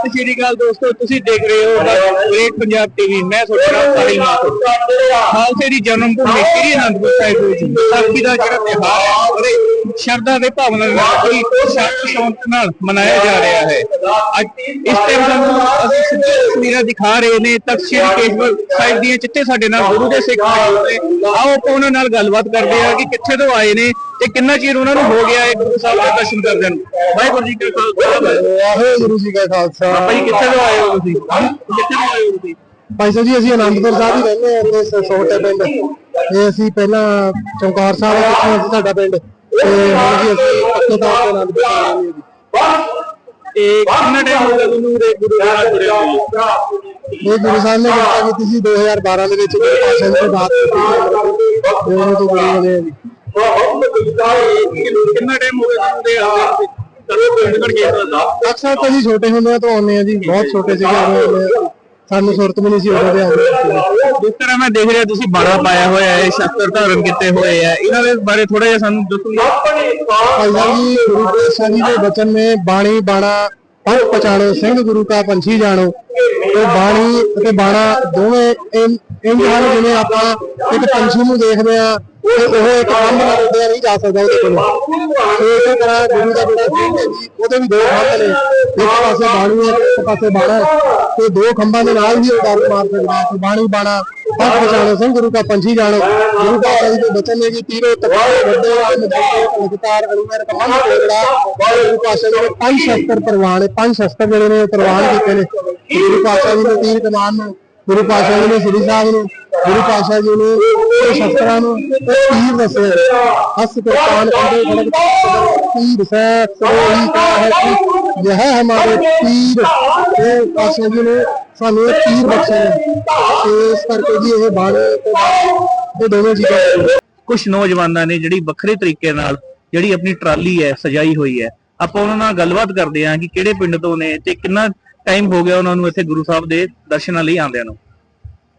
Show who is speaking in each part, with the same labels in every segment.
Speaker 1: ਸਤਿ ਸ਼੍ਰੀ ਅਕਾਲ ਦੋਸਤੋ, ਤੁਸੀਂ ਦੇਖ ਰਹੇ ਹੋ ਗ੍ਰੇਟ ਪੰਜਾਬ ਟੀਵੀ ਮੈਂ ਤੁਹਾਡਾ ਨਾਮ ਸਾਹਿਲ ਮਾਥੁਰ ਖਾਲਸੇ ਦੀ ਜਨਮ ਭੂਮੀ ਸ੍ਰੀ ਅਨੰਦਪੁਰ ਸਾਹਿਬ ਵਿੱਚ। ਵਿਸਾਖੀ ਦਾ ਜਿਹੜਾ ਤਿਉਹਾਰ ਹੈ ਬੜੇ ਸ਼ਰਧਾ ਦੇ ਭਾਵਨਾ ਨਾਲ ਹੀ ਸ਼ਾਂਤ ਸ਼ੌਂਕ ਨਾਲ ਮਨਾਇਆ ਜਾ ਰਿਹਾ ਹੈ। ਅੱਜ ਇਸ ਟਾਈਮ ਸਾਨੂੰ ਅਸੀਂ ਸਿੱਧੇ ਤਸਵੀਰਾਂ ਦਿਖਾ ਰਹੇ ਨੇ। ਤਖਤ ਸ੍ਰੀ ਕੇਸ਼ਵਰ ਸਾਹਿਬ ਦੀਆਂ ਜਿੱਥੇ ਸਾਡੇ ਨਾਲ ਗੁਰੂ ਦੇ ਸਿੱਖ ਮੌਜੂਦ ਨੇ। ਆਓ ਆਪਾਂ ਉਹਨਾਂ ਨਾਲ ਗੱਲਬਾਤ ਕਰਦੇ ਹਾਂ ਕਿ ਕਿੱਥੇ ਤੋਂ ਆਏ ਨੇ ਤੇ ਕਿੰਨਾ ਚਿਰ ਉਹਨਾਂ ਨੂੰ ਹੋ ਗਿਆ ਹੈ ਗੁਰੂ ਸਾਹਿਬ ਦੇ ਦਰਸ਼ਨ ਕਰਦਿਆਂ ਨੂੰ ਵਾਹਿਗੁਰੂ ਜੀ ਕਾ ਖਾਲਸਾ
Speaker 2: ਵਾਹਿਗੁਰੂ ਜੀ ਕਾ ਖਾਲਸਾ।
Speaker 1: ਭਾਈ ਕਿੱਥੇ ਤੋਂ ਆਏ ਹੋ ਤੁਸੀਂ? ਕਿੱਥੇ ਤੋਂ ਆਏ ਹੋ ਤੁਸੀਂ?
Speaker 2: ਭਾਈ ਸਾਹਿਬ ਜੀ ਅਸੀਂ ਅਨੰਦਪੁਰ ਸਾਹਿਬ ਹੀ ਰਹਿੰਦੇ ਹਾਂ ਇੱਥੇ ਸ- ਛੋਟੇ ਪਿੰਡ। ਇਹ ਅਸੀਂ ਪਹਿਲਾਂ ਚੌਂਕਾਰ ਸਾਹਿਬ ਕਿੱਥੋਂ ਅਸੀਂ ਸਾਡਾ ਪਿੰਡ। ਤੇ ਹੁਣ ਜੀ ਅਸੀਂ ਪੱਕੇ ਤੌਰ ਤੇ ਅਨੰਦਪੁਰ ਸਾਹਿਬ ਆਏ ਹਾਂ ਜੀ।
Speaker 1: ਤੇ ਕਿੰਨਾ ਟਾਈਮ ਹੋ ਗਿਆ ਤੁਹਾਨੂੰ ਗੁਰੂ ਦੇ ਨਾਲ ਜੁੜੇ ਹੋਏ
Speaker 2: ਇਹ ਗੁਰੂ ਸਾਹਿਬ ਨੇ ਕੀਤੀ ਸੀ 2012 ਦੇ ਵਿੱਚ ਗੁਰੂ ਪਾਤਸ਼ਾਹ ਜੀ ਬਾਤ ਕੀਤੀ ਸੀ ਤੇ ਉਹਨਾਂ ਤੋਂ ਗੁਰੂ ਬਣੇ ਜੀ।
Speaker 1: ਕਿੰਨਾ ਟਾਈਮ ਹੋ ਗਿਆ ਤੁਹਾਨੂੰ ਦੇ ਆਉਂਦੇ ਕਰੋ ਪਿੰਡ ਘੜ ਕੇ ਦਾ
Speaker 2: ਅਕਸਰ ਤਾਂ ਜੀ ਛੋਟੇ ਹੁੰਦੇ ਤੋਂ ਆਉਂਦੇ ਆ ਜੀ ਬਹੁਤ ਛੋਟੇ ਸੀਗੇ ਉਦੋਂ ਆਉਂਦੇ ਆ। ਸਾਨੂੰ ਸੁਰਤ ਵੀ ਨਹੀਂ ਸੀ ਉਦੋਂ ਦੇ ਆਉਂਦੇ ਸੀ।
Speaker 1: ਜਿਸ ਤਰ੍ਹਾਂ ਮੈਂ ਦੇਖ ਰਿਹਾ ਤੁਸੀਂ ਬਾਣਾ ਪਾਇਆ ਹੋਇਆ ਹੈ ਸ਼ਸਤਰ ਧਾਰਨ ਕੀਤੇ ਹੋਏ ਆ ਇਹਨਾਂ ਦੇ ਬਾਰੇ ਥੋੜਾ ਜਿਹਾ ਸਾਨੂੰ ਦੱਸੋ।
Speaker 2: ਭਾਈ ਸਾਹਿਬ ਜੀ ਗੁਰੂ ਪਾਤਸ਼ਾਹ ਜੀ ਦੇ ਬਚਨ ਨੇ ਬਾਣੀ ਬਾਣਾ ਪੰਜ ਪਛਾਣੋ ਸਿੰਘ ਗੁਰੂ ਕਾ ਪੰਛੀ ਜਾਣੋ। ਤੇ ਬਾਣੀ ਅਤੇ ਬਾਣਾ ਦੋਵੇਂ ਇਨ ਇੰਜ ਹਨ ਜਿਵੇਂ ਆਪਾਂ ਇੱਕ ਪੰਛੀ ਨੂੰ ਦੇਖਦੇ ਆ ਤੇ ਉਹ ਇੱਕ ਖੰਭ ਨਹੀਂ ਜਾ ਸਕਦਾ ਉਹਦੇ ਕੋਲ। ਤੇ ਇਸੇ ਤਰ੍ਹਾਂ ਗੁਰੂ ਦਾ ਜਿਹੜਾ ਸਿੰਘ ਹੈ ਜੀ ਉਹਦੇ ਵੀ ਦੋ ਖੰਭ ਨੇ। ਇੱਕ ਪਾਸੇ ਬਾਣੀ ਹੈ, ਇੱਕ ਪਾਸੇ ਬਾਣਾ ਤੇ ਦੋ ਖੰਭਾਂ ਦੇ ਨਾਲ ਹੀ ਉਹ ਦਰ ਮਾਰ ਸਕਦਾ ਹੈ ਬਾਣੀ, ਬਾਣਾ ਪੰਜ ਪਛਾਣੋ ਸਿੰਘ ਗੁਰੂ ਕਾ ਪੰਛੀ ਜਾਣੋ। ਗੁਰੂ ਪਾਤਸ਼ਾਹ ਜੀ ਦੇ ਬਚਨ ਨੇ ਜੀ ਤੀਰੋ ਤਪਾਏ ਵੱਡੇ ਆਨ ਲਗਤਾਰ ਅਨੁਮਰ ਕਮਾਨ ਕੋੜਾ ਗੁਰੂ ਪਾਤਸ਼ਾਹ ਜੀ ਨੇ ਪੰਜ ਸ਼ਸਤਰ ਪ੍ਰਵਾਨ ਪੰਜ ਸ਼ਸਤਰ ਜਿਹੜੇ ਨੇ ਪ੍ਰਵਾਨ ਕੀਤੇ ਨੇ। ਗੁਰੂ ਪਾਤਸ਼ਾਹ ਜੀ ਨੇ ਤੀਰ ਕਮਾਨ ਨੂੰ ਗੁਰੂ ਪਾਤਸ਼ਾਹ ਜੀ ਨੇ, ਸ੍ਰੀ ਸਾਹਿਬ ਨੂੰ, ਗੁਰੂ ਪਾਤਸ਼ਾਹ ਜੀ ਨੇ ਸ਼ਸਤਰਾਂ ਨੂੰ ਤੀਰ ਦੱਸੇ ਹਸ ਕਿਰਪਾਨ ਕੰਦੇ ਖੜਕ ਤੀਰ ਸੈ ਸੋਈ ਕਾ ਹੈ ਕਿ ਯਹ ਹਮਾਰੇ ਤੀਰ। ਇਹ ਪਾਤਸ਼ਾਹ ਜੀ ਨੇ ਸਾਨੂੰ ਇਹ ਤੀਰ ਬਖਸ਼ੇ ਤੇ ਇਸ ਕਰਕੇ ਜੀ ਇਹ ਬਾਣੇ ਤੇ ਦੋਵੇਂ ਚੀਜ਼ਾਂ
Speaker 1: ਕੁਝ ਨੌਜਵਾਨਾਂ ਨੇ ਜਿਹੜੀ ਵੱਖਰੇ ਤਰੀਕੇ ਨਾਲ ਜਿਹੜੀ ਆਪਣੀ ਟਰਾਲੀ ਹੈ, ਸਜਾਈ ਹੋਈ ਹੈ, ਆਪਾਂ ਉਹਨਾਂ ਨਾਲ ਗੱਲਬਾਤ ਕਰਦੇ ਹਾਂ ਕਿ ਕਿਹੜੇ ਪਿੰਡ ਤੋਂ ਨੇ ਤੇ ਕਿੰਨਾ ਟਾਈਮ ਹੋ ਗਿਆ ਉਹਨਾਂ ਨੂੰ ਇੱਥੇ ਗੁਰੂ ਸਾਹਿਬ ਦੇ ਦਰਸ਼ਨਾਂ ਲਈ ਆਉਂਦਿਆਂ ਨੂੰ।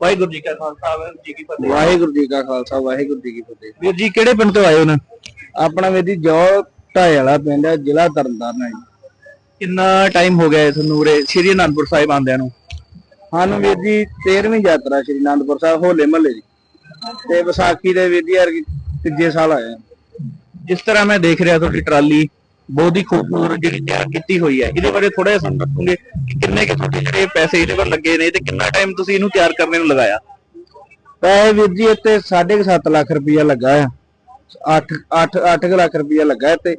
Speaker 1: ਵਾਹਿਗੁਰੂ ਜੀ ਕਾ ਖਾਲਸਾ ਵਾਹਿਗੁਰੂ ਜੀ ਕੀ ਫਤਿਹ।
Speaker 2: ਵਾਹਿਗੁਰੂ ਜੀ ਕਾ ਖਾਲਸਾ ਵਾਹਿਗੁਰੂ ਜੀ ਕੀ ਫਤਿਹ।
Speaker 1: ਵੀਰ ਜੀ ਕਿਹੜੇ ਪਿੰਡ ਤੋਂ ਆਏ ਹੋ ਨਾ?
Speaker 2: ਆਪਣਾ ਮੇਰੀ ਜੋ ਢਾਏ ਵਾਲਾ ਪਿੰਡ ਹੈ ਜ਼ਿਲ੍ਹਾ ਤਰਨਤਾਰਨ ਹੈ ਜੀ।
Speaker 1: ਕਿੰਨਾ ਟਾਈਮ ਹੋ ਗਿਆ ਤੁਹਾਨੂੰ ਉਰੇ? ਸ਼੍ਰੀ ਅਨੰਦਪੁਰ ਸਾਹਿਬ ਆਉਂਦਿਆਂ ਨੂੰ।
Speaker 2: ਸਾਨੂੰ ਵੀਰ ਜੀ 13ਵੀਂ ਯਾਤਰਾ ਸ਼੍ਰੀ ਅਨੰਦਪੁਰ ਸਾਹਿਬ ਹੋਲੇ ਮਹੱਲੇ ਦੀ। ਤੇ ਵਿਸਾਖੀ ਦੇ ਵੀਰ ਜੀ ਤੀਜੇ ਸਾਲ ਆਏ।
Speaker 1: ਜਿਸ ਤਰ੍ਹਾਂ ਮੈਂ ਦੇਖ ਰਿਹਾ ਤੁਹਾਡੀ ਟਰਾਲੀ ਬਹੁਤ ਹੀ ਖੂਬਸੂਰਤ ਜਿਹੜੀ ਤਿਆਰ ਕੀਤੀ ਹੋਈ ਹੈ। ਇਹਦੇ ਬਾਰੇ ਥੋੜਾ ਜਿਹਾ ਸਾਨੂੰ ਦੱਸੋਗੇ ਕਿ ਕਿੰਨੇ ਕਿ ਤੁਹਾਡੇ ਜਿਹੜੇ ਪੈਸੇ ਇਹਦੇ ਪਰ ਲੱਗੇ ਨੇ ਤੇ ਕਿੰਨਾ ਟਾਈਮ ਤੁਸੀਂ ਇਹਨੂੰ ਤਿਆਰ ਕਰਨ ਨੂੰ ਲਗਾਇਆ?
Speaker 2: ਪੈਸੇ ਵੀਰ ਜੀ, ਇੱਥੇ 7.5 ਲੱਖ ਰੁਪਇਆ ਲੱਗਾ ਆ। 8 8 8 ਲੱਖ ਰੁਪਇਆ ਲੱਗਾ ਤੇ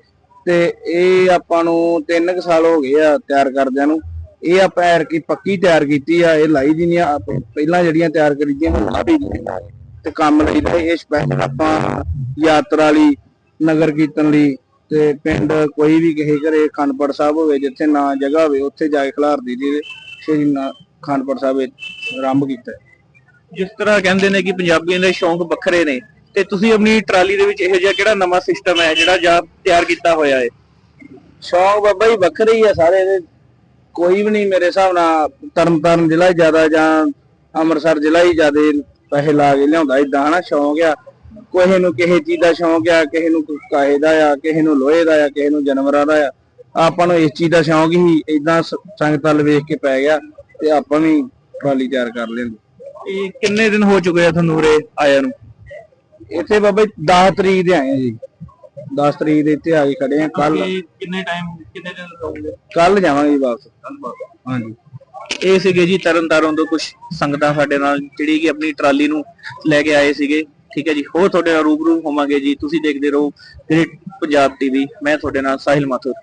Speaker 2: ਤੇ ਇਹ ਆਪਾਂ ਨੂੰ 3 ਸਾਲ ਹੋ ਗਏ ਆ ਤਿਆਰ ਕਰਦਿਆਂ ਨੂੰ। ਇਹ ਆਪਾਂ ਐਰ ਕੀ ਪੱਕੀ ਤਿਆਰ ਕੀਤੀ ਆ, ਇਹ ਲਾਈ ਦੀ ਨਹੀਂ ਆ। ਪਹਿਲਾਂ ਜਿਹੜੀਆਂ ਤਿਆਰ ਕਰੀ ਦੀਆਂ ਉਹ ਲਾ ਦੀ ਤੇ ਕੰਮ ਲਈ ਇਹ ਸਪੈਸ਼ਲ ਆਪਾਂ ਯਾਤਰਾ ਲਈ, ਨਗਰ ਕੀਰਤਨ ਲਈ ਤੇ ਪਿੰਡ ਕੋਈ ਵੀ ਕਿਸੇ ਘਰੇ ਖੰਡਪੜ ਸਾਹਿਬ ਹੋਵੇ ਜਿੱਥੇ ਨਾ ਜਗ੍ਹਾ ਹੋਵੇ ਉੱਥੇ ਜਾ ਕੇ ਖਿਲਾਰ ਦੀ ਦੀ ਸ਼੍ਰੀ ਖੰਡਪੜ ਸਾਹਿਬ ਵਿੱਚ ਆਰੰਭ ਕੀਤਾ।
Speaker 1: ਜਿਸ ਤਰ੍ਹਾਂ ਕਹਿੰਦੇ ਨੇ ਕਿ ਪੰਜਾਬੀਆਂ ਦੇ ਸ਼ੌਂਕ ਵੱਖਰੇ ਨੇ ਤੇ ਤੁਸੀਂ ਆਪਣੀ ਟਰਾਲੀ ਦੇ ਵਿੱਚ ਇਹੋ ਜਿਹਾ ਕਿਹੜਾ ਨਵਾਂ ਸਿਸਟਮ ਹੈ ਜਿਹੜਾ ਜਾਂ ਤਿਆਰ ਕੀਤਾ ਹੋਇਆ ਹੈ?
Speaker 2: ਸ਼ੌਂਕ ਬਾਬਾ ਜੀ ਵੱਖਰੇ ਹੀ ਆ ਸਾਰੇ ਇਹਦੇ ਕੋਈ ਵੀ ਨਹੀਂ ਮੇਰੇ ਹਿਸਾਬ ਨਾਲ ਤਰਨਤਾਰਨ ਜ਼ਿਲ੍ਹਾ ਹੀ ਜ਼ਿਆਦਾ ਜਾਂ ਅੰਮ੍ਰਿਤਸਰ ਜ਼ਿਲ੍ਹਾ ਹੀ ਜ਼ਿਆਦਾ ਪੈਸੇ ਲਾ ਕੇ ਲਿਆਉਂਦਾ। ਇਦਾਂ ਹਨਾ ਸ਼ੌਂਕ ਆ। ਕਿਸੇ ਨੂੰ ਕਿਸੇ ਚੀਜ਼ ਦਾ ਸ਼ੌਂਕ ਆ ਕਿਸੇ ਨੂੰ ਕਾਹੇ ਦਾ ਆ ਕਿਸੇ ਨੂੰ ਲੋਹੇ ਦਾ ਆ ਕਿਸੇ ਨੂੰ ਜਾਨਵਰਾਂ ਦਾ ਆ ਆਪਾਂ ਨੂੰ ਇਸ ਚੀਜ਼ ਦਾ ਸ਼ੌਂਕ ਹੀ ਇਦਾਂ ਸੰਗਤਾਂ ਵੱਲ ਵੇਖ ਕੇ ਪੈ ਗਿਆ ਤੇ ਆਪਾਂ ਵੀ ਟਰਾਲੀ ਤਿਆਰ ਕਰ ਲੈਂਦੇ
Speaker 1: ਇਹ ਕਿੰਨੇ ਦਿਨ ਹੋ ਚੁੱਕੇ ਆ ਤੁਹਾਨੂੰ ਉਰੇ ਆਇਆ ਨੂੰ?
Speaker 2: ਇੱਥੇ ਬਾਬਾ ਜੀ 10 ਤਰੀਕ ਦੇ ਆਏ ਜੀ। 10 ਤਰੀਕ ਦੇ ਇੱਥੇ ਆ ਕੇ ਖੜੇ ਆ ਕੱਲ
Speaker 1: ਕਿੰਨੇ ਟਾਈਮ ਕਿੰਨੇ ਦਿਨ ਰਹੋਗੇ
Speaker 2: ਕੱਲ ਜਾਵਾਂਗੇ ਜੀ ਵਾਪਸ। ਹਾਂਜੀ।
Speaker 1: ਇਹ ਸੀਗੇ ਜੀ ਤਰਨਤਾਰਨ ਤੋਂ ਕੁਝ ਸੰਗਤਾਂ ਸਾਡੇ ਨਾਲ ਜਿਹੜੀ ਕਿ ਆਪਣੀ ਟਰਾਲੀ ਨੂੰ ਲੈ ਕੇ ਆਏ ਸੀਗੇ। ਠੀਕ ਹੈ ਜੀ, ਹੋਰ ਤੁਹਾਡੇ ਨਾਲ ਰੂਬਰੂ ਹੋਵਾਂਗੇ ਜੀ, ਤੁਸੀਂ ਦੇਖਦੇ ਰਹੋ ਗ੍ਰੇਟ ਪੰਜਾਬ ਟੀਵੀ ਮੈਂ ਤੁਹਾਡੇ ਨਾਲ ਸਾਹਿਲ ਮਾਥੁਰ।